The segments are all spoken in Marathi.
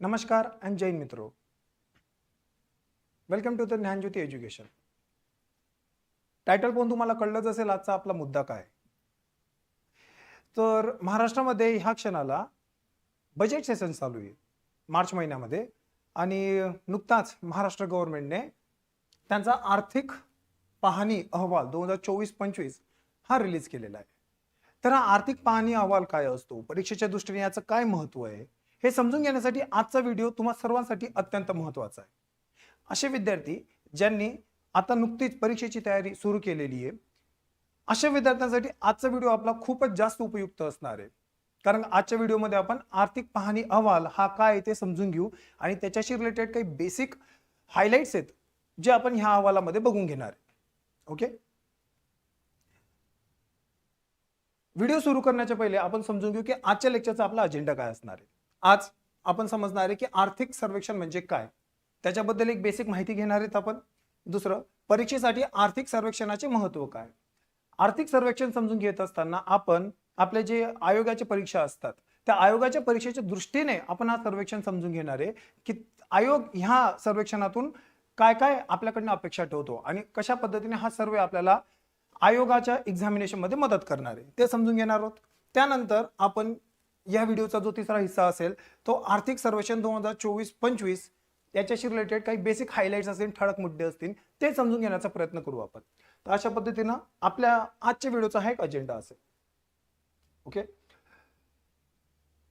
नमस्कार आणि जैन मित्रो. Welcome to the Gyanjyoti education title पाहून तुम्हाला कळलंच असेल आजचा आपला मुद्दा काय. तर महाराष्ट्रामध्ये ह्या क्षणाला बजेट सेशन चालू आहे. मार्च महिन्यामध्ये आणि नुकताच महाराष्ट्र गव्हर्नमेंटने त्यांचा आर्थिक पाहणी अहवाल दोन हजार चोवीस पंचवीस हा रिलीज केलेला आहे. तर हा आर्थिक पाहणी अहवाल काय असतो? परीक्षेच्या दृष्टीने याचं काय महत्त्व आहे? हे समजून घेण्यासाठी आजचा व्हिडिओ तुम्हा सर्वांसाठी अत्यंत महत्त्वाचा आहे. असे विद्यार्थी ज्यांनी आता नुकतीच परीक्षेची तयारी सुरू केलेली आहे अशा विद्यार्थ्यांसाठी आजचा व्हिडिओ आपला खूपच जास्त उपयुक्त असणार आहे. कारण आजच्या व्हिडिओमध्ये आपण आर्थिक पाहणी अहवाल हा काय आहे ते समजून घेऊ आणि त्याच्याशी रिलेटेड काही बेसिक हायलाइट्स आहेत जे आपण ह्या अहवालामध्ये बघून घेणार आहे. ओके व्हिडिओ सुरू करण्याच्या पहिले आपण समजून घेऊ की आजच्या लेक्चरचा आपला अजेंडा काय असणार आहे. आज आपण समजणार आहे की आर्थिक सर्वेक्षण म्हणजे काय? त्याच्याबद्दल एक बेसिक माहिती घेणार आहेत आपण. दुसरं परीक्षेसाठी आर्थिक सर्वेक्षणाचे महत्त्व काय? आर्थिक सर्वेक्षण समजून घेत असताना आपण आपले जे आयोगाच्या परीक्षा असतात त्या आयोगाच्या परीक्षेच्या दृष्टीने आपण हा सर्वेक्षण समजून घेणार आहे की आयोग ह्या सर्वेक्षणातून काय काय आपल्याकडनं अपेक्षा ठेवतो आणि कशा पद्धतीने हा सर्वे आपल्याला आयोगाच्या एक्झामिनेशनमध्ये मदत करणार आहे ते समजून घेणार आहोत. त्यानंतर आपण या व्हिडिओचा जो तिसरा हिस्सा असेल तो आर्थिक सर्वेक्षण दोन हजार चोवीस पंचवीस याच्याशी रिलेटेड काही बेसिक हायलाइट्स असतील ठळक मुद्दे असतील ते समजून घेण्याचा प्रयत्न करू आपण. तर अशा पद्धतीनं आपल्या आजच्या व्हिडिओचा हा एक अजेंडा असेल. ओके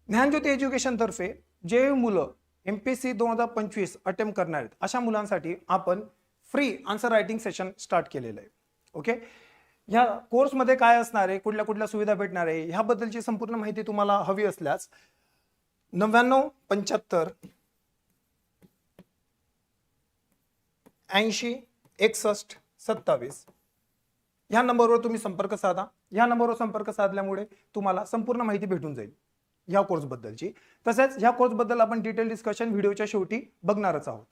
ज्ञानज्योती एज्युकेशन तर्फे जे मुलं एम पी सी दोन हजार पंचवीस अटेम्प्ट करणार आहेत अशा मुलांसाठी आपण free answer writing session start केलेलं आहे. ओके ह्या कोर्समध्ये काय असणार आहे कुठल्या कुठल्या सुविधा भेटणार आहे ह्याबद्दलची संपूर्ण माहिती तुम्हाला हवी असल्यास नव्याण्णव पंच्याहत्तर ऐंशी एकसष्ट सत्तावीस ह्या नंबरवर तुम्ही संपर्क साधा. ह्या नंबरवर संपर्क साधल्यामुळे तुम्हाला संपूर्ण माहिती भेटून जाईल ह्या कोर्सबद्दलची. तसेच ह्या कोर्सबद्दल आपण डिटेल डिस्कशन व्हिडिओच्या शेवटी बघणारच आहोत.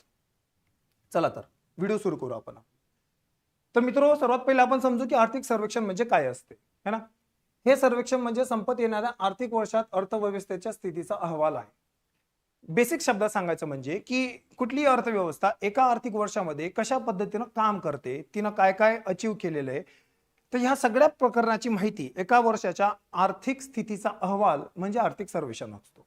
चला तर व्हिडिओ सुरू करू आपण. तर मित्र सर्वात पहिले आपण समजू की आर्थिक सर्वेक्षण म्हणजे काय असते है ना? हे सर्वेक्षण म्हणजे संपत येणाऱ्या आर्थिक वर्षात अर्थव्यवस्थेच्या स्थितीचा अहवाल आहे. बेसिक शब्दात सांगायचं म्हणजे की कुठलीही अर्थव्यवस्था एका आर्थिक वर्षामध्ये कशा पद्धतीनं काम करते तिनं काय काय अचीव केलेलं आहे तर ह्या सगळ्या प्रकरणाची माहिती एका वर्षाच्या आर्थिक स्थितीचा अहवाल म्हणजे आर्थिक सर्वेक्षण असतो.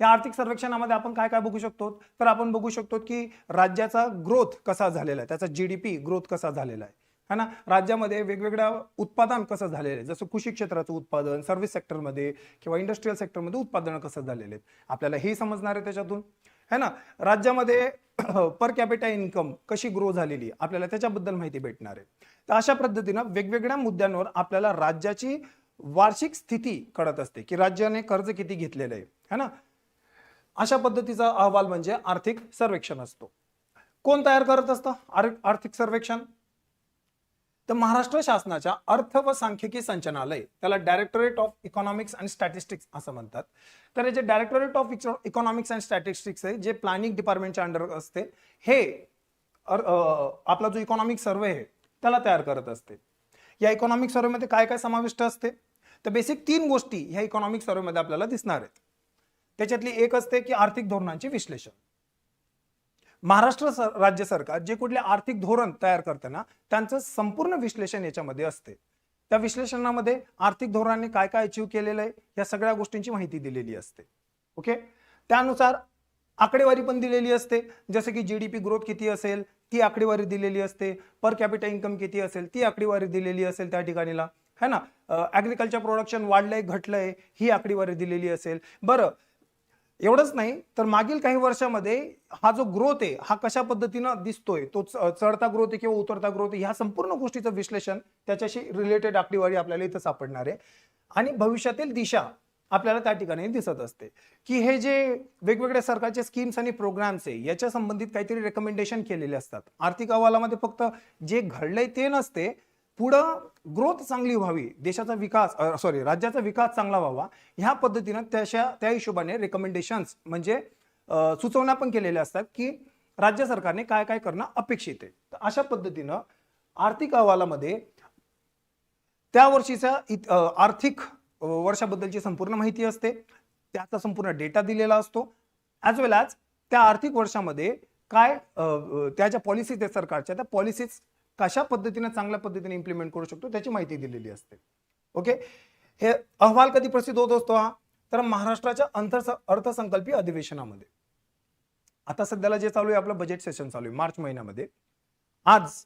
या आर्थिक सर्वेक्षणामध्ये आपण काय काय बघू शकतो? तर आपण बघू शकतो की राज्याचा ग्रोथ कसा झालेला आहे? त्याचा जीडीपी ग्रोथ कसा झालेला आहे? है ना? राज्यामध्ये वेगवेगळ्या उत्पादन कसं झालेलं आहे? जसं कृषी क्षेत्राचं उत्पादन सर्व्हिस सेक्टरमध्ये किंवा इंडस्ट्रीयल सेक्टरमध्ये उत्पादनं कसं झालेले आहेत आपल्याला हे समजणार आहे त्याच्यातून. है ना? राज्यामध्ये पर कॅपिटा इन्कम कशी ग्रो झालेली आहे? आपल्याला त्याच्याबद्दल माहिती भेटणार आहे. तर अशा पद्धतीनं वेगवेगळ्या मुद्द्यांवर आपल्याला राज्याची वार्षिक स्थिती कळत असते की राज्याने कर्ज किती घेतलेलं आहे. है ना? अशा पद्धतीचा अहवाल म्हणजे आर्थिक सर्वेक्षण असतो. कोण तयार करत असतं? आर्थिक सर्वेक्षण? तर महाराष्ट्र शासनाच्या अर्थ व सांख्यिकी संचालनालय त्याला directorate of economics and statistics असं म्हणतात. तर हे जे directorate of economics and statistics आहे जे प्लॅनिंग डिपार्टमेंटच्या अंडर असते हे आपला जो इकॉनॉमिक सर्वे आहे त्याला तयार करत असते. या इकॉनॉमिक सर्वेमध्ये काय काय समाविष्ट असते? तर बेसिक तीन गोष्टी ह्या इकॉनॉमिक सर्वेमध्ये आपल्याला दिसणार आहेत. त्याच्यातली एक असते की आर्थिक धोरणांचे विश्लेषण. महाराष्ट्र सर- राज्य सरकार जे कुठले आर्थिक धोरण तयार करताना त्यांचं संपूर्ण विश्लेषण याच्यामध्ये असते. त्या विश्लेषणामध्ये आर्थिक धोरणाने काय काय अचीव केलेलं आहे या सगळ्या गोष्टींची माहिती दिलेली असते. ओके? त्यानुसार आकडेवारी पण दिलेली असते. जसं की जीडीपी ग्रोथ किती असेल ती आकडेवारी दिलेली असते. पर कॅपिटा इन्कम किती असेल ती आकडेवारी दिलेली असेल त्या ठिकाणीला. है ना? ॲग्रिकल्चर प्रोडक्शन वाढलंय घटलंय ही आकडेवारी दिलेली असेल. बरं एवढंच नाही तर मागील काही वर्षामध्ये हा जो ग्रोथ आहे हा कशा पद्धतीनं दिसतोय तो च- चढता ग्रोथ आहे किंवा उतरता ग्रोथ आहे ह्या संपूर्ण गोष्टीचं विश्लेषण त्याच्याशी रिलेटेड आकडेवारी आपल्याला इथं सापडणार आहे. आणि भविष्यातील दिशा आपल्याला त्या ठिकाणी दिसत असते. की हे जे वेगवेगळ्या सरकारचे स्कीम्स आणि प्रोग्राम्स आहे याच्या संबंधित काहीतरी रेकमेंडेशन केलेले असतात. आर्थिक अहवालामध्ये फक्त जे घडलंय ते नसते पुढं ग्रोथ चांगली व्हावी देशाचा विकास सॉरी राज्याचा विकास चांगला व्हावा ह्या पद्धतीनं त्याच्या त्या हिशोबाने रेकमेंडेशन्स म्हणजे सुचवण्या पण केलेल्या असतात की राज्य सरकारने काय काय करणं अपेक्षित आहे. तर अशा पद्धतीनं आर्थिक अहवालामध्ये त्या वर्षीच्या इत- आर्थिक वर्षाबद्दलची संपूर्ण माहिती असते. त्याचा संपूर्ण डेटा दिलेला असतो. ॲज वेल ॲज त्या आर्थिक वर्षामध्ये काय त्या ज्या पॉलिसीज आहेत सरकारच्या त्या पॉलिसीज कशा पद्धतीने चांगल्या पद्धतीने इम्प्लिमेंट करू शकतो त्याची माहिती दिलेली असते. ओके हे अहवाल कधी प्रसिद्ध होत असतो हा? तर महाराष्ट्राच्या अंतर अर्थसंकल्पीय अधिवेशनामध्ये. आता सध्याला जे चालू आहे आपलं बजेट सेशन चालू आहे मार्च महिन्यामध्ये. आज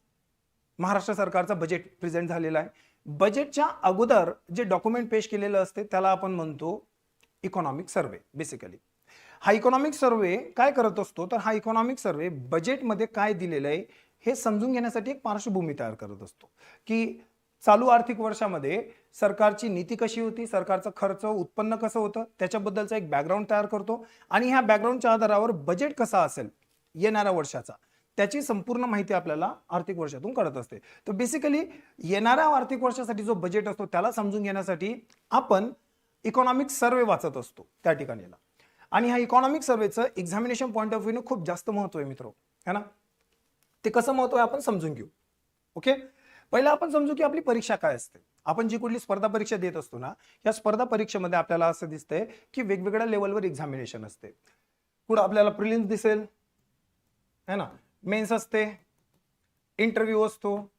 महाराष्ट्र सरकारचा बजेट प्रेझेंट झालेला आहे. बजेटच्या अगोदर जे डॉक्युमेंट पेश केलेलं असते त्याला आपण म्हणतो इकॉनॉमिक सर्वे बेसिकली हा इकॉनॉमिक सर्वे काय करत असतो? तर हा इकॉनॉमिक सर्वे बजेटमध्ये काय दिलेलं आहे? हे समजून घेण्यासाठी एक पार्श्वभूमी तयार करत असतो की चालू आर्थिक वर्षामध्ये सरकारची नीती कशी होती सरकारचं खर्च उत्पन्न कसं होतं त्याच्याबद्दलचा एक बॅकग्राऊंड तयार करतो आणि ह्या बॅकग्राऊंडच्या आधारावर बजेट कसा असेल येणाऱ्या वर्षाचा त्याची संपूर्ण माहिती आपल्याला आर्थिक वर्षातून कळत असते. तर बेसिकली येणाऱ्या आर्थिक वर्षासाठी जो बजेट असतो त्याला समजून घेण्यासाठी आपण इकॉनॉमिक सर्वे वाचत असतो त्या ठिकाणीला. आणि ह्या इकॉनॉमिक सर्वेचं एक्झामिनेशन पॉईंट ऑफ व्ह्यूने खूप जास्त महत्त्व आहे मित्र. है ना? ते कसं महत्त्व आहे आपण समजून घेऊ. ओके पहिलं आपण समजू की आपली परीक्षा काय असते. आपण जी कुठली स्पर्धा परीक्षा देत असतो ना या स्पर्धा परीक्षेमध्ये आपल्याला असं दिसतंय की वेगवेगळ्या लेवलवर एक्झामिनेशन असते. पुढं आपल्याला प्रिलिम्स दिसेल. है ना? मेन्स असते. इंटरव्ह्यू असतो.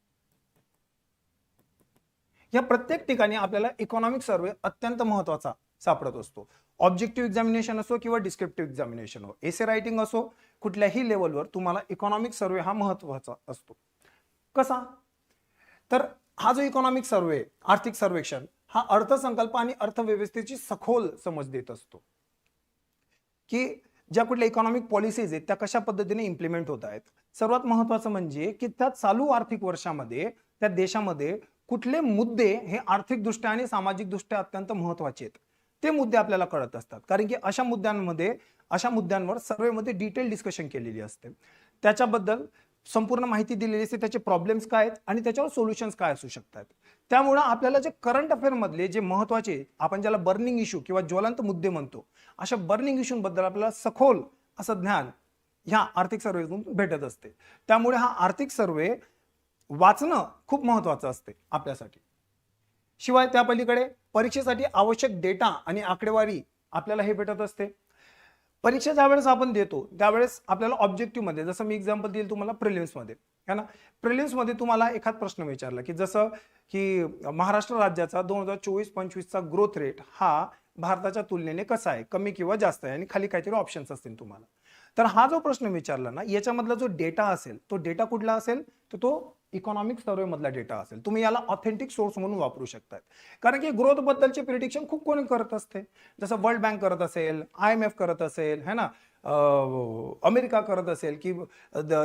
या प्रत्येक ठिकाणी आपल्याला इकॉनॉमिक सर्वे अत्यंत महत्त्वाचा सापडत असतो. ऑब्जेक्टिव्ह एक्झामिनेशन असो किंवा डिस्क्रिप्टिव्ह एक्झामिनेशन हो. एसे रायटिंग असो कुठल्याही लेवलवर तुम्हाला इकॉनॉमिक सर्वे हा महत्त्वाचा असतो. कसा? तर हा जो इकॉनॉमिक सर्वे आर्थिक सर्वेक्षण हा अर्थसंकल्प आणि अर्थव्यवस्थेची सखोल समज देत असतो. की ज्या कुठल्या इकॉनॉमिक पॉलिसीज आहेत त्या कशा पद्धतीने इम्प्लिमेंट होत आहेत. सर्वात महत्वाचं म्हणजे की त्या चालू आर्थिक वर्षामध्ये त्या देशामध्ये कुठले मुद्दे हे आर्थिकदृष्ट्या आणि सामाजिकदृष्ट्या अत्यंत महत्त्वाचे आहेत. ते मुद्दे आपल्याला कळत असतात. कारण की अशा मुद्द्यांमध्ये अशा मुद्द्यांवर सर्वेमध्ये डिटेल डिस्कशन केलेली असते. त्याच्याबद्दल संपूर्ण माहिती दिलेली असते. त्याचे प्रॉब्लेम्स काय आहेत आणि त्याच्यावर सोल्युशन्स काय असू शकतात. त्यामुळं आपल्याला जे करंट अफेअरमधले जे महत्त्वाचे आपण ज्याला बर्निंग इश्यू किंवा ज्वलंत मुद्दे म्हणतो अशा बर्निंग इश्यूंबद्दल आपल्याला सखोल असं ज्ञान ह्या आर्थिक सर्वेतून भेटत असते. त्यामुळे हा आर्थिक सर्वे वाचणं खूप महत्वाचं असते आपल्यासाठी. शिवाय त्या पलीकडे परीक्षेसाठी आवश्यक डेटा आणि आकडेवारी आपल्याला हे भेटत असते. परीक्षा ज्यावेळेस आपण देतो त्यावेळेस आपल्याला ऑब्जेक्टिव्हमध्ये जसं मी एक्झाम्पल देईल तुम्हाला प्रिलिम्समध्ये है ना? प्रिलिम्समध्ये तुम्हाला एखाद प्रश्न विचारला की जसं की महाराष्ट्र राज्याचा दोन हजार चोवीस पंचवीसचा ग्रोथ रेट हा भारताच्या तुलनेने कसा आहे? कमी किंवा जास्त आहे? आणि खाली काहीतरी ऑप्शन्स असतील तुम्हाला. तर हा जो प्रश्न विचारला ना याच्यामधला जो डेटा असेल तो डेटा कुठला असेल? तर तो इकॉनॉमिक सर्वे मधला डेटा असेल. तुम्ही याला ऑथेंटिक सोर्स म्हणून वापरू शकतात. कारण की ग्रोथ बद्दलचे प्रिडिक्शन खूप कोणी करत असते. जसं वर्ल्ड बँक करत असेल आय एम एफ करत असेल है ना? अमेरिका करत असेल की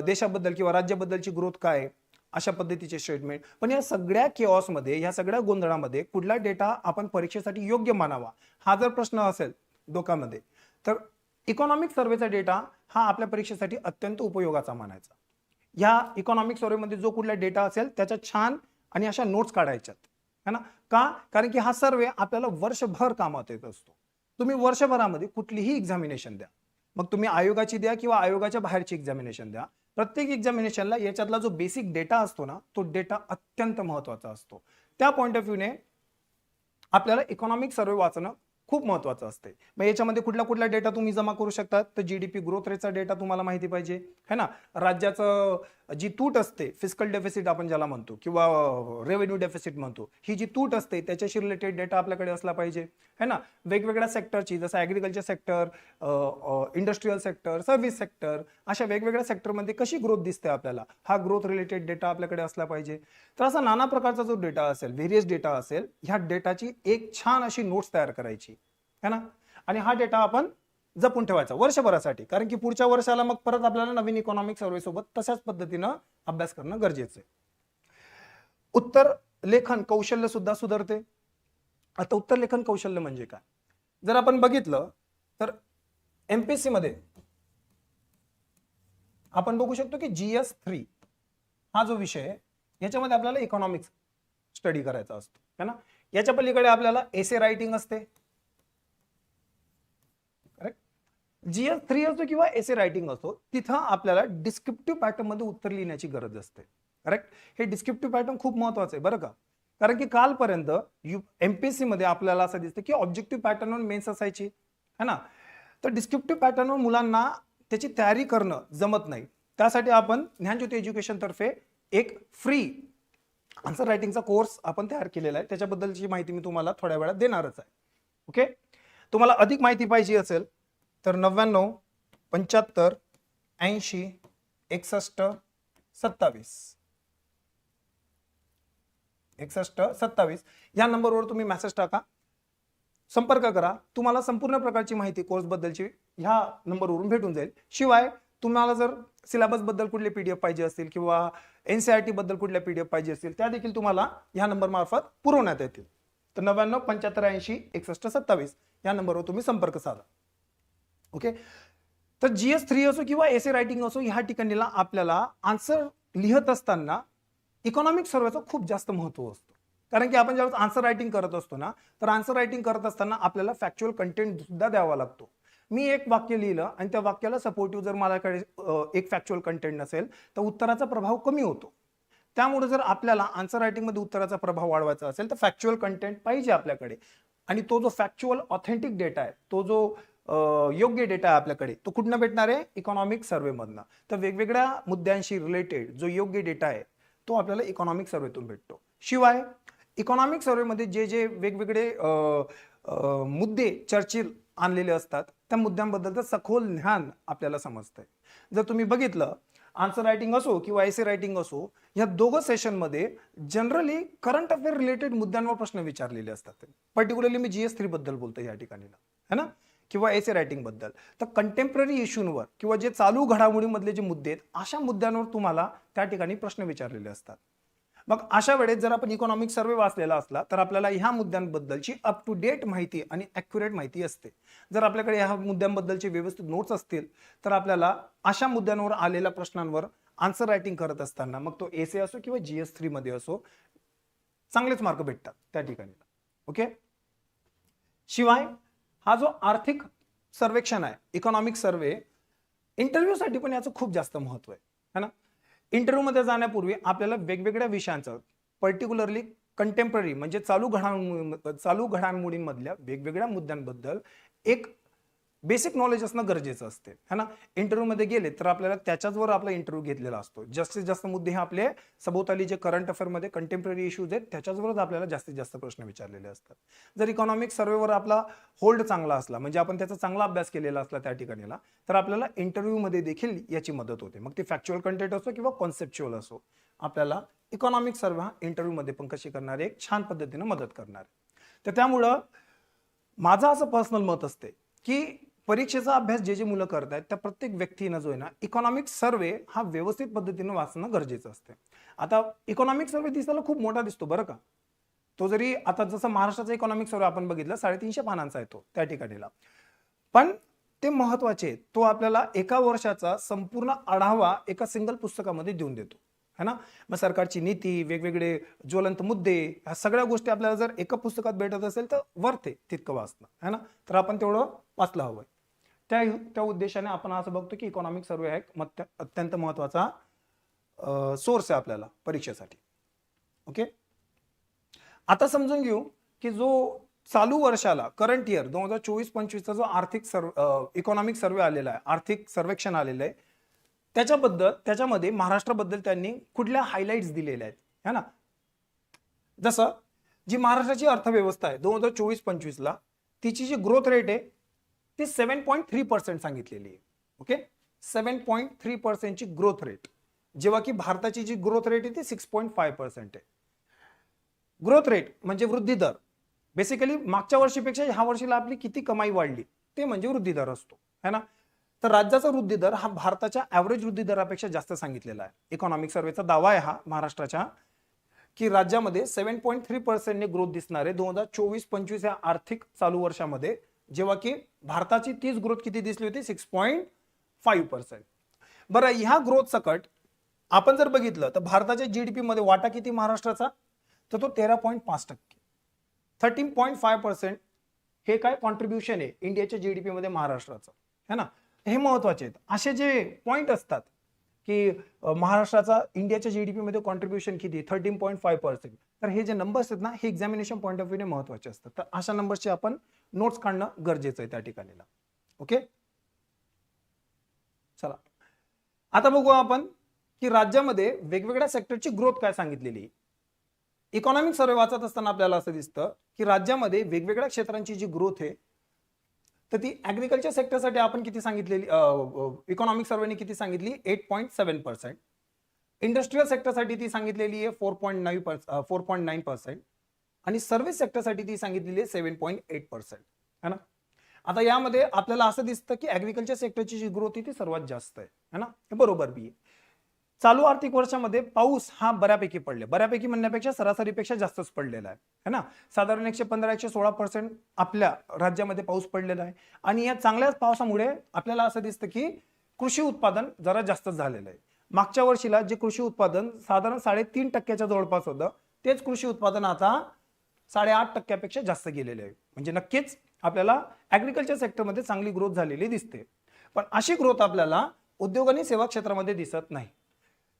देशाबद्दल किंवा राज्याबद्दलची ग्रोथ काय? आहे, अशा पद्धतीचे स्टेटमेंट पण या सगळ्या केऑसमध्ये या सगळ्या गोंधळामध्ये कुठला डेटा आपण परीक्षेसाठी योग्य मानावा? हा जर प्रश्न असेल डोक्यामध्ये तर इकॉनॉमिक सर्वेचा डेटा हा आपल्या परीक्षेसाठी अत्यंत उपयोगाचा मानायचा. ह्या इकॉनॉमिक सर्वेमध्ये जो कुठला डेटा असेल त्याच्या छान आणि अशा नोट्स काढायच्यात. है ना? का? कारण की हा सर्वे आपल्याला वर्षभर कामात येत असतो. तुम्ही वर्षभरामध्ये कुठलीही एक्झामिनेशन द्या. मग तुम्ही आयोगाची द्या किंवा आयोगाच्या बाहेरची एक्झामिनेशन द्या. प्रत्येक एक्झामिनेशनला याच्यातला जो बेसिक डेटा असतो ना तो डेटा अत्यंत महत्त्वाचा असतो. त्या पॉईंट ऑफ व्ह्यूने आपल्याला इकॉनॉमिक सर्वे वाचणं खूप महत्वाचं असते मग याच्यामध्ये कुठला कुठला डेटा तुम्ही जमा करू शकता तर जीडीपी ग्रोथ रेटचा डेटा तुम्हाला माहिती पाहिजे. है ना? राज्याचं जी तूट असते फिजिकल डेफिसिट आपण ज्याला म्हणतो किंवा रेव्हेन्यू डेफिसिट म्हणतो ही जी तूट असते त्याच्याशी रिलेटेड डेटा आपल्याकडे असला पाहिजे. है ना? वेगवेगळ्या सेक्टरची जसं agriculture sector industrial sector service sector अशा वेगवेगळ्या सेक्टरमध्ये कशी ग्रोथ दिसते आपल्याला? हा ग्रोथ रिलेटेड डेटा आपल्याकडे असला पाहिजे. तर असा नाना प्रकारचा जो डेटा असेल व्हेरियस डेटा असेल ह्या डेटाची एक छान अशी नोट्स तयार करायची. है ना? आणि हा डेटा आपण जपून ठेवायचा वर्षभरासाठी. कारण की पुढच्या वर्षाला मग परत आपल्याला नवीन इकॉनॉमिक सर्वे सोबत तशाच पद्धतीनं अभ्यास करणं गरजेचं आहे. उत्तर लेखन कौशल्य सुद्धा सुधारते. आता उत्तर लेखन कौशल्य म्हणजे काय? जर आपण बघितलं तर एमपीएससी मध्ये आपण बघू शकतो की जी एस थ्री हा जो विषय याच्यामध्ये आपल्याला इकॉनॉमिक्स स्टडी करायचा असतो. है ना? याच्या पलीकडे आपल्याला एसे रायटिंग असते. जीएस जी एस थ्री असतो किंवा एसे रायटिंग असतो तिथं आपल्याला डिस्क्रिप्टिव्ह पॅटर्नमध्ये उत्तर लिहिण्याची गरज असते. करेक्ट हे डिस्क्रिप्टिव्ह पॅटर्न खूप महत्वाचं आहे बरं का? कारण की कालपर्यंत यू एमपीएससी मध्ये आपल्याला असं दिसतं की ऑब्जेक्टिव्ह पॅटर्नवर मेन्स असायची. है ना? तर डिस्क्रिप्टिव्ह पॅटर्नवर मुलांना त्याची तयारी करणं जमत नाही. त्यासाठी आपण ज्ञानज्योती एज्युकेशन तर्फे एक फ्री आन्सर रायटिंगचा कोर्स आपण तयार केलेला आहे. त्याच्याबद्दलची माहिती मी तुम्हाला थोड्या वेळात देणारच आहे. ओके तुम्हाला अधिक माहिती पाहिजे असेल तर नव्याण्णव पंच्याहत्तर ऐंशी एकसष्ट सत्तावीस. एकसष्ट सत्तावीस. या नंबरवर तुम्ही मेसेज टाका. संपर्क करा. तुम्हाला संपूर्ण प्रकारची माहिती कोर्सबद्दलची ह्या नंबरवरून भेटून जाईल. शिवाय तुम्हाला जर सिलेबसबद्दल कुठले पीडीएफ पाहिजे असतील किंवा एनसीआरटी बद्दल कुठल्या पीडीएफ पाहिजे असतील त्या देखील तुम्हाला ह्या नंबर मार्फत पुरवण्यात येतील. तर नव्याण्णव पंच्याहत्तर ऐंशी एकसष्ट सत्तावीस या नंबरवर तुम्ही संपर्क साधा. ओके? तर जी एस थ्री असो किंवा एसे रायटिंग असो ह्या ठिकाणीला आपल्याला आन्सर लिहत असताना इकॉनॉमिक सर्वेचं खूप जास्त महत्त्व असतं. कारण की आपण ज्यावेळेस आन्सर रायटिंग करत असतो ना तर आन्सर रायटिंग करत असताना आपल्याला फॅक्च्युअल कंटेंट सुद्धा द्यावा लागतो. मी एक वाक्य लिहिलं आणि त्या वाक्याला सपोर्टिव्ह जर माझ्याकडे एक फॅक्च्युअल कंटेंट नसेल तर उत्तराचा प्रभाव कमी होतो. त्यामुळे जर आपल्याला आन्सर रायटिंगमध्ये उत्तराचा प्रभाव वाढवायचा असेल तर फॅक्च्युअल कंटेंट पाहिजे आपल्याकडे. आणि तो जो फॅक्च्युअल ऑथेंटिक डेटा आहे तो जो योग्य डेटा आहे आपल्याकडे तो कुठनं भेटणार आहे? इकॉनॉमिक सर्व्हेमधनं तर वेगवेगळ्या मुद्द्यांशी रिलेटेड जो योग्य डेटा आहे तो आपल्याला इकॉनॉमिक सर्व्हेतून भेटतो. शिवाय इकॉनॉमिक सर्व्हेमध्ये जे जे वेगवेगळे मुद्दे चर्चेत आणलेले असतात त्या मुद्द्यांबद्दलचं सखोल ज्ञान आपल्याला समजतंय. जर तुम्ही बघितलं आन्सर रायटिंग असो किंवा एसे रायटिंग असो या दोघं सेशनमध्ये जनरली करंट अफेअर रिलेटेड मुद्द्यांवर प्रश्न विचारलेले असतात पर्टिक्युलरली मी जीएस थ्री बद्दल बोलतो या ठिकाणी है ना? किंवा एसे रायटिंगबद्दल तर कंटेम्पररी इश्यूंवर किंवा जे चालू घडामोडीमधले जे मुद्दे आहेत अशा मुद्द्यांवर तुम्हाला त्या ठिकाणी प्रश्न विचारलेले असतात. मग अशा वेळेस जर आपण इकॉनॉमिक सर्वे वाचलेला असला तर आपल्याला ह्या मुद्द्यांबद्दलची अप टू डेट माहिती आणि ॲक्युरेट माहिती असते. जर आपल्याकडे ह्या मुद्द्यांबद्दलचे व्यवस्थित नोट्स असतील तर आपल्याला अशा मुद्द्यांवर आलेल्या प्रश्नांवर आन्सर रायटिंग करत असताना मग तो एस ए असो किंवा जी एस थ्रीमध्ये असो चांगलेच मार्क भेटतात त्या ठिकाणी. ओके शिवाय हा जो आर्थिक सर्वेक्षण आहे इकॉनॉमिक सर्वे इंटरव्ह्यूसाठी पण याचं खूप जास्त महत्त्व आहे. है ना? इंटरव्ह्यूमध्ये जाण्यापूर्वी आपल्याला वेगवेगळ्या विषयांचं पर्टिक्युलरली कंटेम्पररी म्हणजे चालू घडामोडी चालू घडामोडींमधल्या वेगवेगळ्या मुद्द्यांबद्दल एक बेसिक नॉलेज असणं गरजेचं असते. है ना? इंटरव्ह्यूमध्ये गेले तर आपल्याला त्याच्याचवर आपला इंटरव्ह्यू घेतलेला असतो. जास्तीत जास्त मुद्दे हे आपले सभोवताली जे करंट अफेअरमध्ये कंटेम्पररी इश्यूज आहेत त्याच्याचवरच आपल्याला जास्तीत जास्त प्रश्न विचारलेले असतात. जर इकॉनॉमिक सर्वेवर आपला होल्ड चांगला असला म्हणजे आपण त्याचा चांगला अभ्यास केलेला असला त्या ठिकाणीला तर आपल्याला इंटरव्ह्यूमध्ये देखील याची मदत होते. मग ते फॅक्च्युअल कंटेंट असो किंवा कॉन्सेप्च्युअल असो आपल्याला इकॉनॉमिक सर्वे हा इंटरव्ह्यूमध्ये पण कशी करणार एक छान पद्धतीनं मदत करणार. तर त्यामुळं माझं असं पर्सनल मत असते की परीक्षेचा अभ्यास जे जे मुलं करत आहेत त्या प्रत्येक व्यक्तीनं जो आहे ना इकॉनॉमिक सर्वे हा व्यवस्थित पद्धतीनं वाचणं गरजेचं असते. आता इकॉनॉमिक सर्वे दिसायला खूप मोठा दिसतो बरं का. तो जरी आता जसं महाराष्ट्राचा इकॉनॉमिक सर्वे आपण बघितलं साडेतीनशे पानांचा आहे तो त्या ठिकाणीला. पण ते महत्त्वाचे तो आपल्याला एका वर्षाचा संपूर्ण आढावा एका सिंगल पुस्तकामध्ये देऊन देतो. है ना? मग सरकारची नीती वेगवेगळे ज्वलंत मुद्दे ह्या सगळ्या गोष्टी आपल्याला जर एका पुस्तकात भेटत असेल तर वर्थ आहे तितकं वाचणं. है ना? तर आपण तेवढं वाचलं हवंय. त्या त्या उद्देशाने आपण असं बघतो की इकॉनॉमिक सर्वे हा एक मत्य- अत्यंत महत्त्वाचा सोर्स आहे आपल्याला परीक्षेसाठी. ओके आता समजून घेऊ की जो चालू वर्षाला करंट इयर दोन हजार चोवीस पंचवीसचा जो आर्थिक सर्व इकॉनॉमिक सर्वे आलेला आहे आर्थिक सर्वेक्षण आलेलं आहे त्याच्याबद्दल त्याच्यामध्ये महाराष्ट्राबद्दल त्यांनी कुठल्या हायलाईट्स दिलेल्या आहेत? है ना? जसं जी महाराष्ट्राची अर्थव्यवस्था आहे दोन हजार चोवीस पंचवीसला तिची जी ग्रोथ रेट आहे ती सेवन पॉईंट थ्री पर्सेंट सांगितलेली आहे. ओके सेवन पॉईंट थ्री पर्सेंटची ग्रोथ रेट जेव्हा की भारताची जी ग्रोथ रेट आहे ती सिक्स पॉईंट फाय पर्सेंट आहे. ग्रोथ रेट म्हणजे वृद्धी दर. बेसिकली मागच्या वर्षीपेक्षा ह्या वर्षीला आपली किती कमाई वाढली ते म्हणजे वृद्धी दर असतो. है ना? तर राज्याचा वृद्धी दर हा भारताच्या ॲव्हरेज वृद्धी दरापेक्षा जास्त सांगितलेला आहे. इकॉनॉमिक सर्वेचा दावा आहे हा महाराष्ट्राच्या. की राज्यामध्ये सेव्हन पॉईंट थ्री पर्सेंटने ग्रोथ दिसणारे दोन हजार चोवीस पंचवीस या आर्थिक चालू वर्षामध्ये जेव्हा की भारताची तीच ग्रोथ किती दिसली होती? सिक्स पॉईंट फाईव्ह पर्सेंट बरं ह्या ग्रोथ सकट आपण जर बघितलं तर भारताच्या जी डी पी मध्ये वाटा किती महाराष्ट्राचा? तर तो तेरा पॉईंट पाच टक्के. थर्टीन पॉईंट फाय पर्सेंट हे काय कॉन्ट्रीब्युशन आहे? इंडियाच्या जी डी पी मध्ये महाराष्ट्राचं. है ना? हे महत्त्वाचे आहेत. असे जे पॉईंट असतात की महाराष्ट्राचा इंडियाच्या जी डी पी मध्ये कॉन्ट्रीब्युशन किती? थर्टीन पॉईंट फाय पर्सेंट तर हे जे नंबर्स आहेत ना हे एक्झामिनेशन पॉईंट ऑफ व्ह्यूने महत्त्वाचे असतात. तर अशा नंबर्सचे आपण नोट्स काढणं गरजेचं आहे त्या ठिकाणीला. ओके? चला. आता बघू आपण की राज्यामध्ये वेगवेगळ्या सेक्टरची ग्रोथ काय सांगितलेली इकॉनॉमिक सर्वे वाचत असताना आपल्याला असं दिसतं की राज्यामध्ये वेगवेगळ्या क्षेत्रांची जी ग्रोथ आहे तर ती ऍग्रिकल्चर सेक्टरसाठी आपण किती सांगितलेली इकॉनॉमिक सर्वेने किती सांगितली? Eight point seven percent industrial सेक्टरसाठी ती सांगितलेली आहे four point nine four point nine percent आणि सर्व्हिस सेक्टरसाठी ती सांगितलेली आहे सेव्हन पॉईंट एट पर्सेंट है ना? आता यामध्ये आपल्याला असं दिसतं की ऍग्रिकल्चर सेक्टरची जी ग्रोथ आहे ती सर्वात जास्त आहे. है ना? बरोबर बी चालू आर्थिक वर्षामध्ये पाऊस हा बऱ्यापैकी पडले. बऱ्यापैकी म्हणण्यापेक्षा सरासरीपेक्षा जास्तच पडलेला आहे. है ना? साधारण एकशे पंधरा एकशे सोळा पर्सेंट आपल्या राज्यामध्ये पाऊस पडलेला आहे. आणि या चांगल्याच पावसामुळे आपल्याला असं दिसतं की कृषी उत्पादन जरा जास्त झालेलं आहे. मागच्या वर्षीला जे कृषी उत्पादन साधारण साडेतीन टक्क्याच्या जवळपास होतं तेच कृषी उत्पादन आता साडेआठ टक्क्यापेक्षा जास्त गेलेले आहे. म्हणजे नक्कीच आपल्याला ऍग्रिकल्चर सेक्टरमध्ये चांगली ग्रोथ झालेली दिसते. पण अशी ग्रोथ आपल्याला उद्योग आणि सेवा क्षेत्रामध्ये दिसत नाही.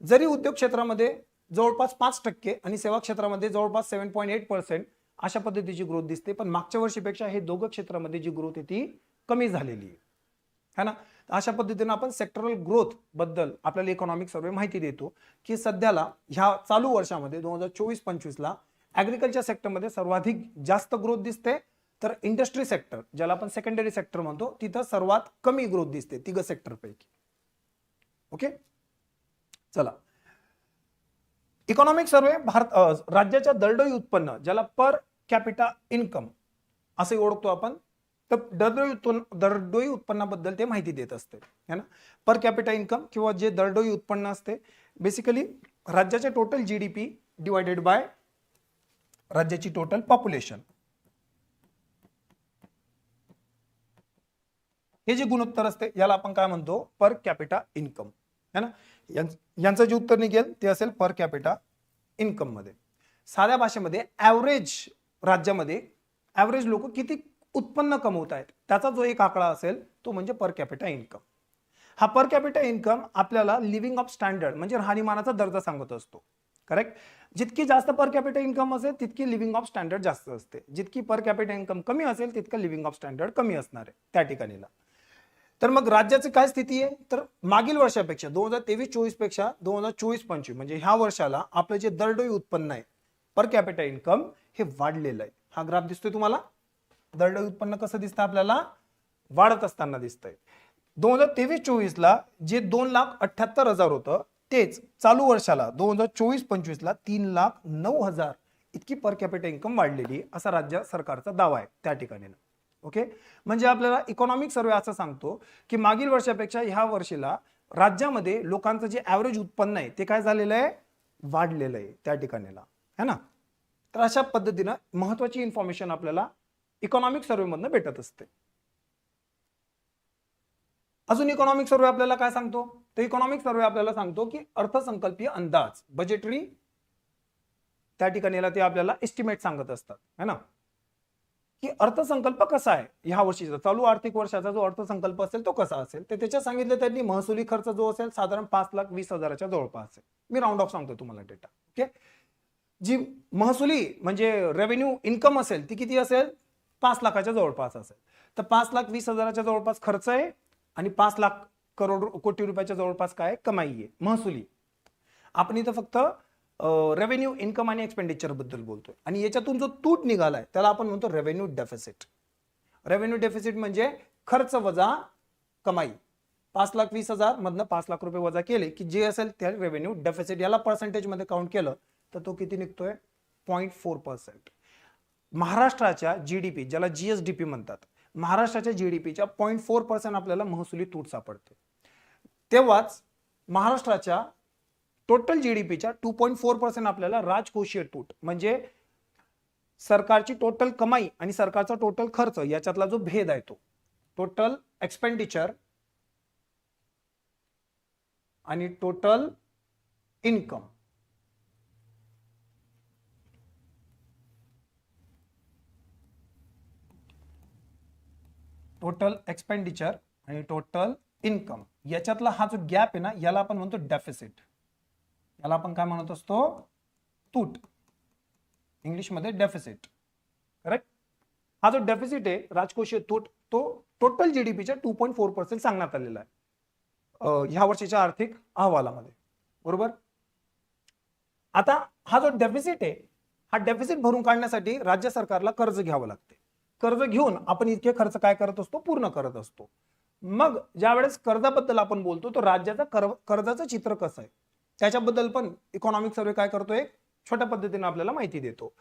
जरी उद्योग क्षेत्रामध्ये जवळपास पाच टक्के आणि सेवा क्षेत्रामध्ये जवळपास सेव्हन पॉईंट एट पर्सेंट अशा पद्धतीची ग्रोथ दिसते पण मागच्या वर्षीपेक्षा हे दोघं क्षेत्रामध्ये जी ग्रोथ आहे ती कमी झालेली आहे. है ना? अशा पद्धतीनं आपण सेक्टरल ग्रोथबद्दल आपल्याला इकॉनॉमिक सर्वे माहिती देतो की सध्याला ह्या चालू वर्षामध्ये दोन हजार चोवीस पंचवीसला ॲग्रिकल्चर सेक्टरमध्ये सर्वाधिक जास्त ग्रोथ दिसते. तर इंडस्ट्री सेक्टर ज्याला आपण सेकंडरी सेक्टर म्हणतो तिथं सर्वात कमी ग्रोथ दिसते तिघ सेक्टरपैकी ओके चला. इकॉनॉमिक सर्वे भारत राज्याच्या दरडोई उत्पन्न ज्याला पर कॅपिटा इन्कम असे ओळखतो आपण तर दरडोई उत्पन्न दरडोई उत्पन्नाबद्दल ते माहिती देत असते. है ना? पर कॅपिटा इन्कम किंवा जे दरडोई उत्पन्न असते बेसिकली राज्याचे total G D P divided by राज्याची टोटल पॉप्युलेशन हे जे गुणोत्तर असते याला आपण काय म्हणतो? पर कॅपिटा इन्कम है ना? यांचं जे उत्तर निघेल ते असेल पर कॅपिटा इन्कममध्ये. साध्या भाषेमध्ये ॲव्हरेज राज्यामध्ये ॲव्हरेज लोक किती उत्पन्न कमवत आहेत त्याचा जो एक आकडा असेल तो म्हणजे पर कॅपिटा इन्कम हा पर कॅपिटा इन्कम आपल्याला लिव्हिंग ऑफ स्टँडर्ड म्हणजे राहणीमानाचा दर्जा सांगत असतो. करेक्ट जितकी जास्त पर कॅपिटा इन्कम असेल तितकी लिव्हिंग ऑफ स्टँडर्ड जास्त असते. जितकी पर कॅपिटल इन्कम कमी असेल तितकं लिव्हिंग ऑफ स्टँडर्ड कमी असणार आहे त्या ठिकाणीला. तर मग राज्याची काय स्थिती आहे? तर मागील वर्षापेक्षा दोन हजार तेवीस चोवीसपेक्षा दोन हजार चोवीस पंचवीस म्हणजे ह्या वर्षाला आपलं जे दरडोई उत्पन्न आहे पर कॅपिटल इन्कम हे वाढलेलं आहे. हा ग्राफ दिसतोय तुम्हाला? दरडोई उत्पन्न कसं दिसतं आपल्याला? वाढत असताना दिसतंय. दोन हजार तेवीस चोवीसला जे दोन लाख अठ्ठ्याहत्तर हजार होतं तेच चालू वर्षाला दोन हजार चोवीस पंचवीसला तीन लाख नऊ हजार इतकी पर कॅपिटा इन्कम वाढलेली असा राज्य सरकारचा दावा आहे त्या ठिकाणी ओके म्हणजे आपल्याला इकॉनॉमिक सर्वे असं सांगतो की मागील वर्षापेक्षा ह्या वर्षीला राज्यामध्ये लोकांचं जे ॲव्हरेज उत्पन्न आहे ते काय झालेलं आहे? वाढलेलं आहे त्या ठिकाणीला. है ना? तर अशा पद्धतीनं महत्वाची इन्फॉर्मेशन आपल्याला इकॉनॉमिक सर्वेमधनं भेटत असते. अजून इकॉनॉमिक सर्वे आपल्याला काय सांगतो? तर इकॉनॉमिक सर्वे आपल्याला सांगतो की अर्थसंकल्पीय अंदाज बजेटरी त्या ठिकाणीला ते आपल्याला एस्टिमेट सांगत असतात. है ना? की अर्थसंकल्प कसा आहे? ह्या वर्षीचा चालू आर्थिक वर्षाचा जो अर्थसंकल्प असेल तो कसा असेल? तर त्याच्यात सांगितलं त्यांनी महसुली खर्च जो असेल साधारण पाच लाख वीस हजाराच्या जवळपास असेल मी राऊंड ऑफ सांगतो तुम्हाला डेटा ओके जी महसुली म्हणजे रेव्हेन्यू इन्कम असेल ती किती असेल? पाच लाखाच्या जवळपास असेल. तर पाच लाख वीस हजाराच्या जवळपास खर्च आहे आणि पाच लाख करोड कोटी रुपयाच्या जवळपास काय कमाई आहे महसुली आपण इथं फक्त रेव्हेन्यू इन्कम आणि एक्सपेंडिचरबद्दल बोलतोय. आणि याच्यातून जो तूट निघालाय त्याला आपण म्हणतो रेव्हेन्यू डेफिसिट रेव्हेन्यू डेफिसिट म्हणजे खर्च वजा कमाई. पाच लाख वीस हजार मधनं पाच लाख रुपये वजा केले की जे असेल त्या रेव्हेन्यू डेफिसिट याला पर्सेंटेजमध्ये काउंट केलं तर तो किती निघतोय? पॉईंट फोर पर्सेंट महाराष्ट्राच्या जीडीपी ज्याला जीएसडीपी म्हणतात महाराष्ट्राच्या जीडीपीच्या पॉईंट फोर पर्सेंट आपल्याला महसुली तूट सापडते तेव्हाच महाराष्ट्राच्या टोटल जी डी पीच्या टू पॉईंट फोर पर्सेंट आपल्याला राजकोषीय तूट म्हणजे सरकारची टोटल कमाई आणि सरकारचा टोटल खर्च याच्यातला जो भेद आहे तो टोटल एक्सपेंडिचर आणि टोटल इन्कम टोटल एक्सपेंडिचर आणि टोटल इन्कम याच्यातला हा जो गॅप आहे ना याला आपण म्हणतो डेफिसिट याला आपण काय म्हणत असतो? तूट. इंग्लिशमध्ये डेफिसिट करेक्ट हा जो डेफिसिट आहे राजकोषीय तूट तो टोटल जीडीपीच्या टू पॉईंट फोर पर्सेंट सांगण्यात आलेला आहे. ह्या वर्षीच्या आर्थिक अहवालामध्ये. बरोबर? आता हा जो डेफिसिट आहे हा डेफिसिट भरून काढण्यासाठी राज्य सरकारला कर्ज घ्यावं लागते. कर्ज घेऊन आपण इतके खर्च काय करत असतो? पूर्ण करत असतो. मग ज्या वेळेस कर्जाबद्दल आपण बोलतो तर राज्याचा कर्जाचं चित्र कसं आहे? त्याच्याबद्दल पण इकॉनॉमिक सर्वे काय करतोय छोट्या पद्धतीने आपल्याला माहिती देतो.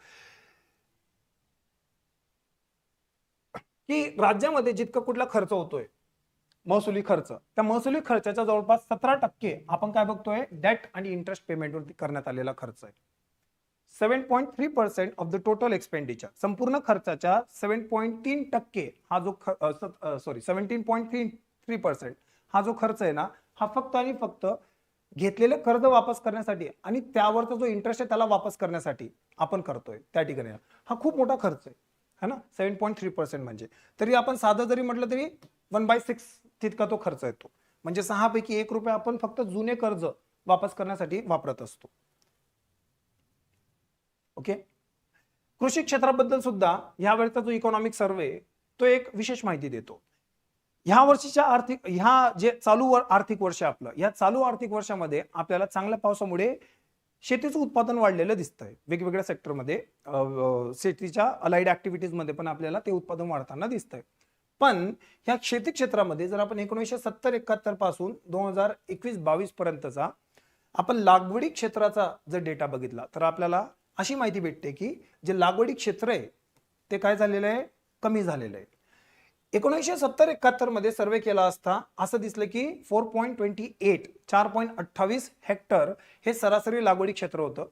की राज्यामध्ये जितका कुठला खर्च होतोय महसुली खर्च त्या महसुली खर्चाच्या जवळपास सतरा टक्के आपण काय बघतोय? डेट आणि इंटरेस्ट पेमेंटवरती करण्यात आलेला खर्च आहे. Seven point three percent of the total expenditure संपूर्ण खर्चाच्या सेवन पॉईंट तीन टक्के हा जो sorry seventeen point three three percent हा जो खर्च आहे ना हा फक्त आणि फक्त घेतलेले कर्ज वापस करण्यासाठी आणि त्यावरचा जो इंटरेस्ट आहे त्याला वापस करण्यासाठी आपण करतोय त्या ठिकाणी. हा खूप मोठा खर्च आहे. है ना? सेव्हन पॉईंट थ्री पर्सेंट म्हणजे. तरी आपण साधं जरी म्हटलं तरी वन बाय सिक्स तितका तो खर्च येतो. म्हणजे सहापैकी एक रुपये आपण फक्त जुने कर्ज वापस करण्यासाठी वापरत असतो. ओके? कृषी क्षेत्राबद्दल सुद्धा ह्या वेळचा जो इकॉनॉमिक सर्वे तो एक विशेष माहिती देतो. ह्या वर्षीच्या आर्थिक ह्या जे चालू वर- आर्थिक वर्ष आपलं या चालू आर्थिक वर्षामध्ये आपल्याला चांगल्या पावसामुळे शेतीचं उत्पादन वाढलेलं दिसतंय. वेगवेगळ्या सेक्टरमध्ये शेतीच्या अलाइड ऍक्टिव्हिटीजमध्ये पण आपल्याला ते उत्पादन वाढताना दिसतंय. पण ह्या शेती क्षेत्रामध्ये जर आपण एकोणीसशे सत्तर एकाहत्तरपासून दोन हजार एकवीस बावीस पर्यंतचा आपण लागवडी क्षेत्राचा जर डेटा बघितला तर आपल्याला अशी माहिती भेटते की जे लागवडी क्षेत्र आहे ते काय झालेलं आहे? कमी झालेलं आहे. एकोणीसशे सत्तर एकाहत्तरमध्ये सर्वे केला असता असं दिसलं की फोर पॉईंट ट्वेंटी एट चार पॉईंट अठ्ठावीस हेक्टर हे सरासरी लागवडी क्षेत्र होतं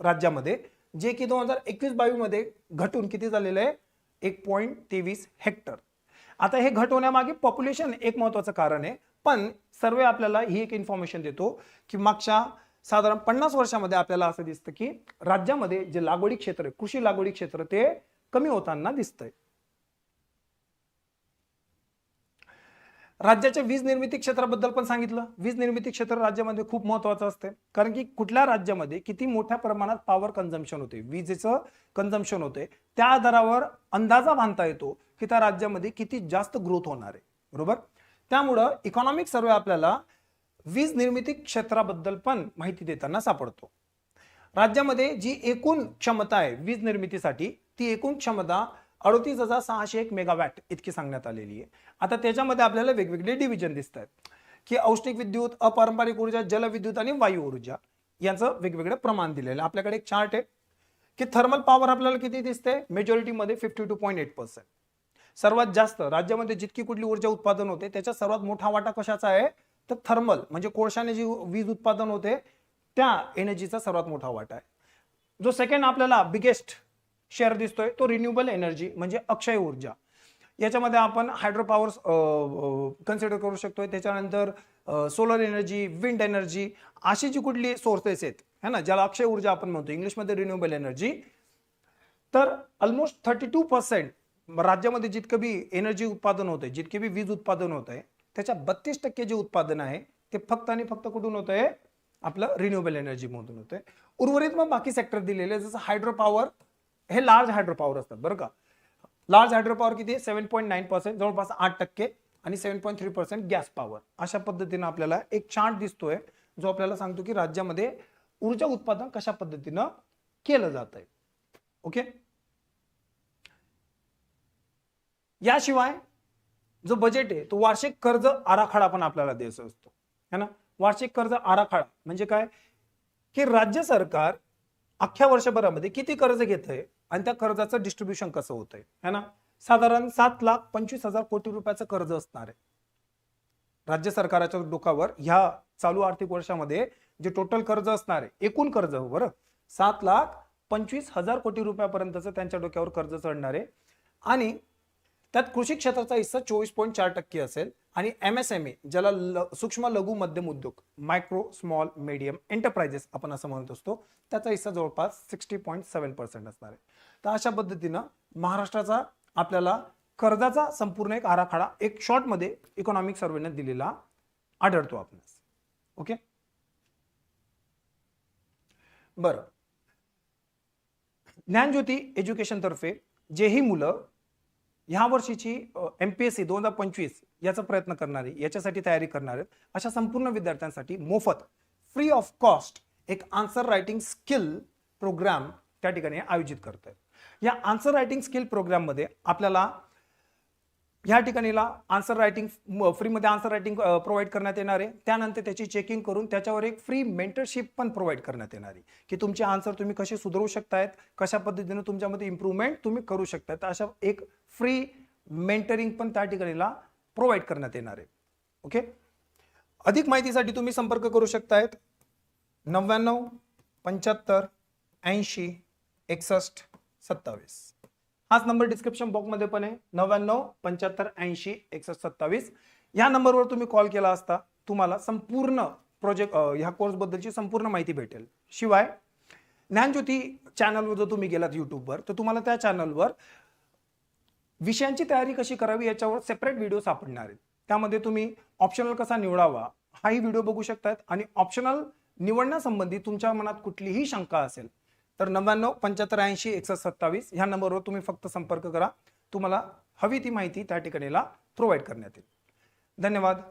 राज्यामध्ये जे की दोन हजार एकवीस बावीसमध्ये घटून किती झालेलं आहे? एक पॉईंट तेवीस हेक्टर. आता हे घट होण्यामागे पॉप्युलेशन एक महत्वाचं कारण आहे पण सर्वे आपल्याला ही एक इन्फॉर्मेशन देतो की मागच्या साधारण पन्नास वर्षामध्ये आपल्याला असं दिसतं की राज्यामध्ये जे लागवडी क्षेत्र आहे कृषी लागवडी क्षेत्र ते कमी होताना दिसतंय. राज्याच्या वीज निर्मिती क्षेत्राबद्दल पण सांगितलं. वीज निर्मिती क्षेत्र राज्यामध्ये खूप महत्वाचं असते. कारण की कुठल्या राज्यामध्ये किती मोठ्या प्रमाणात पॉवर कन्झम्पशन होते? विजेचं कन्झम्पशन होते. त्या आधारावर अंदाजा बांधता येतो की त्या राज्यामध्ये किती जास्त ग्रोथ होणार आहे. बरोबर? त्यामुळं इकॉनॉमिक सर्वे आपल्याला वीज निर्मिती क्षेत्राबद्दल पण माहिती देताना सापडतो. राज्यामध्ये जी एकूण क्षमता आहे वीज निर्मितीसाठी ती एकूण क्षमता अडतीस हजार सहाशे एक मेगावॅट इतकी सांगण्यात आलेली आहे. आता त्याच्यामध्ये आपल्याला वेगवेगळे डिव्हिजन दिसत आहेत की औष्णिक विद्युत अपारंपरिक ऊर्जा जलविद्युत आणि वायू ऊर्जा यांचं वेगवेगळं प्रमाण दिलेलं आहे. आपल्याकडे एक चार्ट आहे की थर्मल पॉवर आपल्याला किती दिसते मेजॉरिटीमध्ये fifty two point eight percent सर्वात जास्त राज्यामध्ये जितकी कुठली ऊर्जा उत्पादन होते त्याचा सर्वात मोठा वाटा कशाचा आहे? तर थर्मल म्हणजे कोळशाने जी वीज उत्पादन होते त्या एनर्जीचा सर्वात मोठा वाटा आहे. जो सेकंड आपल्याला बिगेस्ट शेअर दिसतोय तो रिन्युएबल एनर्जी म्हणजे अक्षय ऊर्जा. याच्यामध्ये आपण हायड्रो पॉवर कन्सिडर करू शकतोय. त्याच्यानंतर सोलर एनर्जी विंड एनर्जी अशी जी कुठली सोर्सेस आहेत है ना ज्याला अक्षय ऊर्जा आपण म्हणतो इंग्लिशमध्ये रिन्युएबल एनर्जी तर ऑलमोस्ट थर्टी टू पर्सेंट राज्यामध्ये जितकं बी एनर्जी उत्पादन होते जितके बी वीज उत्पादन होत आहे त्याच्या बत्तीस टक्के जे उत्पादन आहे ते फक्त आणि फक्त कुठून होत आहे आपलं रिन्युएबल एनर्जी मधून आहे उर्वरित मग बाकी सेक्टर दिलेले जसं हायड्रो पॉवर हे लार्ज हायड्रो पॉवर असतात बरं का? लार्ज हायड्रो पॉवर किती? सेव्हन पॉईंट नाईन पर्सेंट जवळपास आठ टक्के आणि seven point three percent gas power अशा पद्धतीनं आपल्याला एक चार्ट दिसतोय जो आपल्याला सांगतो की राज्यामध्ये ऊर्जा उत्पादन कशा पद्धतीनं केलं जात आहे ओके याशिवाय जो बजेट आहे तो वार्षिक कर्ज आराखडा पण आपल्याला द्यायचा असतो. है ना? वार्षिक कर्ज आराखडा म्हणजे काय? की राज्य सरकार अख्ख्या वर्षभरामध्ये किती कर्ज घेत आहे आणि त्या कर्जाचं डिस्ट्रीब्युशन कसं होत आहे है ना? साधारण सात लाख पंचवीस हजार कोटी रुपयाचं कर्ज असणार आहे. राज्य सरकारच्या डोकावर ह्या चालू आर्थिक वर्षामध्ये जे टोटल कर्ज असणार आहे एकूण कर्ज हो बरं? सात लाख पंचवीस हजार कोटी रुपयापर्यंतचं त्यांच्या डोक्यावर कर्ज चढणार आहे. आणि त्यात कृषी क्षेत्राचा हिस्सा चोवीस पॉईंट चार टक्के असेल आणि एम एस एम ए ज्याला ल- सूक्ष्म लघु मध्यम उद्योग मायक्रो स्मॉल मीडियम एंटरप्राइजेस आपण असं म्हणत असतो त्याचा हिस्सा जवळपास सिक्स्टी पॉईंट सेव्हन पर्सेंट असणार आहे. तर अशा पद्धतीनं महाराष्ट्राचा आपल्याला कर्जाचा संपूर्ण एक आराखडा एक शॉर्टमध्ये इकॉनॉमिक सर्वेने दिलेला आढळतो आपणास. ओके बरं. ज्ञानज्योती एज्युकेशन तर्फे जेही मुलं ह्या वर्षीची एम पी एस सी दोन हजार पंचवीस याचा प्रयत्न करणारे याच्यासाठी तयारी करणारे अशा संपूर्ण विद्यार्थ्यांसाठी मोफत फ्री ऑफ कॉस्ट एक आन्सर रायटिंग स्किल प्रोग्राम त्या ठिकाणी आयोजित करत आहेत या आन्सर रायटिंग स्किल प्रोग्राममध्ये आपल्याला ह्या ठिकाणीला आन्सर रायटिंग फ्रीमध्ये आन्सर रायटिंग प्रोव्हाइड करण्यात येणार. आहे त्यानंतर त्याची चेकिंग करून त्याच्यावर एक फ्री मेंटरशिप पण प्रोव्हाइड करण्यात येणार. आहे की तुमचे आन्सर तुम्ही कसे सुधारू शकतायत कशा पद्धतीने तुमच्यामध्ये इम्प्रूव्हमेंट तुम्ही करू शकतात अशा एक फ्री मेंटरिंग पण त्या ठिकाणीला प्रोव्हाइड करण्यात येणार. आहे ओके अधिक माहितीसाठी तुम्ही संपर्क करू शकतायत. नव्याण्णव पंच्याहत्तर ऐंशी एकसष्ट सत्तावीस. हाच नंबर डिस्क्रिप्शन बॉक्समध्ये पण आहे. नव्याण्णव पंच्याहत्तर ऐंशी एकसष्ट सत्तावीस. या नंबरवर तुम्ही कॉल केला असता तुम्हाला संपूर्ण प्रोजेक्ट ह्या कोर्सबद्दलची संपूर्ण माहिती भेटेल. शिवाय ज्ञानज्योती चॅनलवर जर तुम्ही गेलात यूट्यूबवर तर तुम्हाला त्या चॅनलवर विषयांची तयारी कशी करावी याच्यावर सेपरेट व्हिडिओ सापडणार आहेत. त्यामध्ये तुम्ही ऑप्शनल कसा निवडावा हाही व्हिडिओ बघू शकतात आणि ऑप्शनल निवडण्यासंबंधी तुमच्या मनात कुठलीही शंका असेल तर नव्याण्णव पंच्याहत्तर ऐंशी एकसष्ट सत्तावीस ह्या नंबरवर तुम्ही फक्त संपर्क करा. तुम्हाला हवी ती माहिती त्या ठिकाणीला प्रोव्हाइड करण्यात येईल. धन्यवाद.